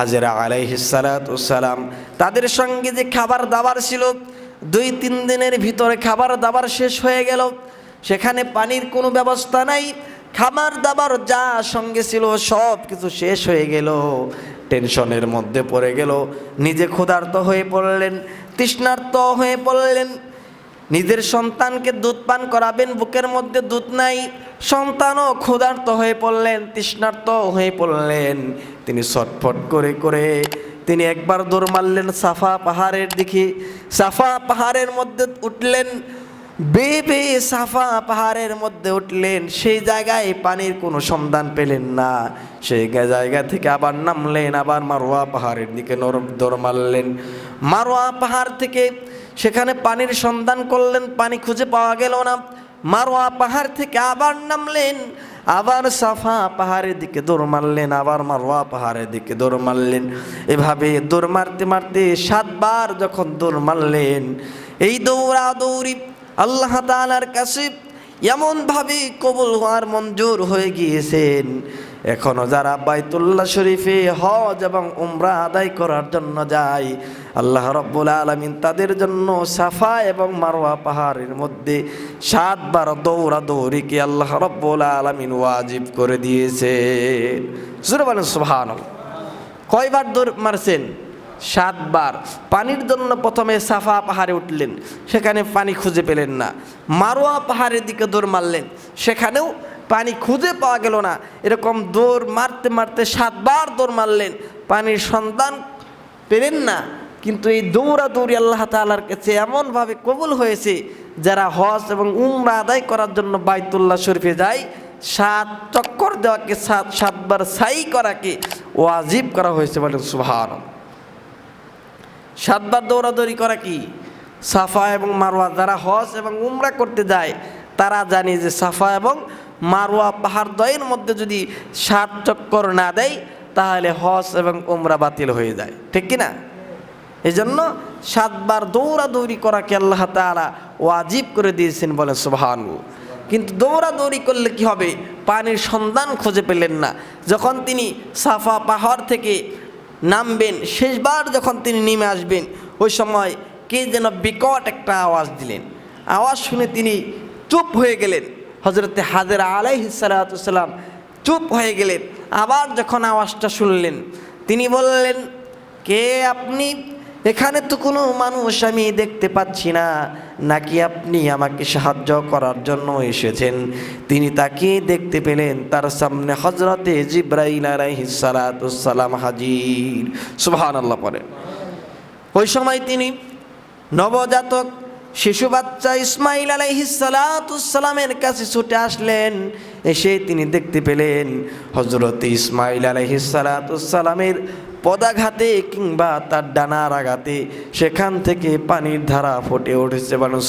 হাজেরা আলাইহিসালাম তাদের সঙ্গে যে খাবার দাবার ছিল, দুই তিন দিনের ভিতরে খাবার দাবার শেষ হয়ে গেল। সেখানে পানির কোনো ব্যবস্থা নাই, খাবার দাবার যা সঙ্গে ছিল সব কিছু শেষ হয়ে গেল। টেনশনের মধ্যে পড়ে গেল। নিজে ক্ষুধার্ত হয়ে পড়লেন, তৃষ্ণার্ত হয়ে পড়লেন। নিজের সন্তানকে দুধ পান করাবেন, বুকের মধ্যে দুধ নাই। সন্তানও ক্ষুধার্ত হয়ে পড়লেন, তৃষ্ণার্ত হয়ে পড়লেন। তিনি ছটফট করে করে তিনি একবার দৌড় মারলেন সাফা পাহাড়ের দিকে। সাফা পাহাড়ের মধ্যে উঠলেন বেবে সাফা পাহাড়ের মধ্যে উঠলেন। সেই জায়গায় পানির কোনো সন্ধান পেলেন না। সেই জায়গা থেকে আবার নামলেন, আবার মারোয়া পাহাড়ের দিকে নরম দৌড় মারলেন। মারোয়া পাহাড় থেকে সেখানে পানির সন্ধান করলেন, পানি খুঁজে পাওয়া গেল না। মারোয়া পাহাড় থেকে আবার নামলেন, আবার সাফা পাহাড়ের দিকে দৌড় মারলেন, আবার মারোয়া পাহাড়ের দিকে দৌড় মারলেন। এভাবে দৌড় মারতে মারতে সাতবার যখন দৌড় মারলেন, এই দৌড়া দৌড়ি আল্লাহ তালার কাছে এমনভাবে কবুল হওয়ার মঞ্জুর হয়ে গিয়েছেন এখনও যারা বাইতুল্লাহ শরীফে হজ এবং উমরা আদায় করার জন্য যায়, আল্লাহ রব্বুল আলমিন তাদের জন্য সাফা এবং মারোয়া পাহাড়ের মধ্যে সাতবার দৌড়া দৌড়িকে আল্লাহ রব্বুল আলমিন ওয়াজিব করে দিয়েছেন সুরে বলেন সুবহান কয়বার দৌড় মারছেন? সাতবার। পানির জন্য প্রথমে সাফা পাহাড়ে উঠলেন, সেখানে পানি খুঁজে পেলেন না। মারোয়া পাহাড়ের দিকে দৌড় মারলেন, সেখানেও পানি খুঁজে পাওয়া গেল না। এরকম দৌড় মারতে মারতে সাতবার দৌড় মারলেন। পানির সন্ধান পেলেন না। কিন্তু এই দৌড়াদৌড়ি আল্লাহ তালার কাছে এমনভাবে কবুল হয়েছে, যারা হজ এবং উমরা আদায় করার জন্য বাইতুল্লাহ শরীফে যায়, সাত চক্কর দেওয়াকে, সাত, সাতবার সাই করাকে ওয়াজিব করা হয়েছে বলেন সুভান সাতবার দৌড়াদৌড়ি করা কি? সাফা এবং মারোয়া যারা হজ এবং উমরা করতে যায়, তারা জানে যে সাফা এবং মারোয়া পাহাড় দয়ের মধ্যে যদি সাত চক্কর না দেয়, তাহলে হজ এবং উমরা বাতিল হয়ে যায়। ঠিক কি না এই জন্য সাতবার দৌড়াদৌড়ি করাকে আল্লাহ তালা ওয়াজিব করে দিয়েছেন বলে সুবহান কিন্তু দৌড়াদৌড়ি করলে কি হবে? পানির সন্ধান খুঁজে পেলেন না। যখন তিনি সাফা পাহাড় থেকে নামবেন, শেষবার যখন তিনি নেমে আসবেন, ওই সময় কে যেন বিকট একটা আওয়াজ দিলেন। আওয়াজ শুনে তিনি চুপ হয়ে গেলেন। হজরতে হাজরা আলাইহিসালাম চুপ হয়ে গেলেন। আবার যখন আওয়াজটা শুনলেন, তিনি বললেন, কে আপনি? এখানে তো কোনো মানুষ আমি দেখতে পাচ্ছি না। নাকি আপনি আমাকে সাহায্য করার জন্য এসেছেন? তিনি তাকে দেখতে পেলেন, তার সামনে হজরতে জিব্রাইল আলাইহিসালাম হাজির। সুবহান আল্লাহ পরে ওই সময় তিনি নবজাতক শিশু বাচ্চা ইসমাইল আলাইহিসালামের কাছে ছুটে আসলেন। এসে তিনি দেখতে পেলেন হজরত ইসমাইল আলাইহিসালামের পদাঘাতে কিংবা তার ডানার আঘাতে সেখান থেকে পানির ধারা ফুটে উঠেছে মানুষ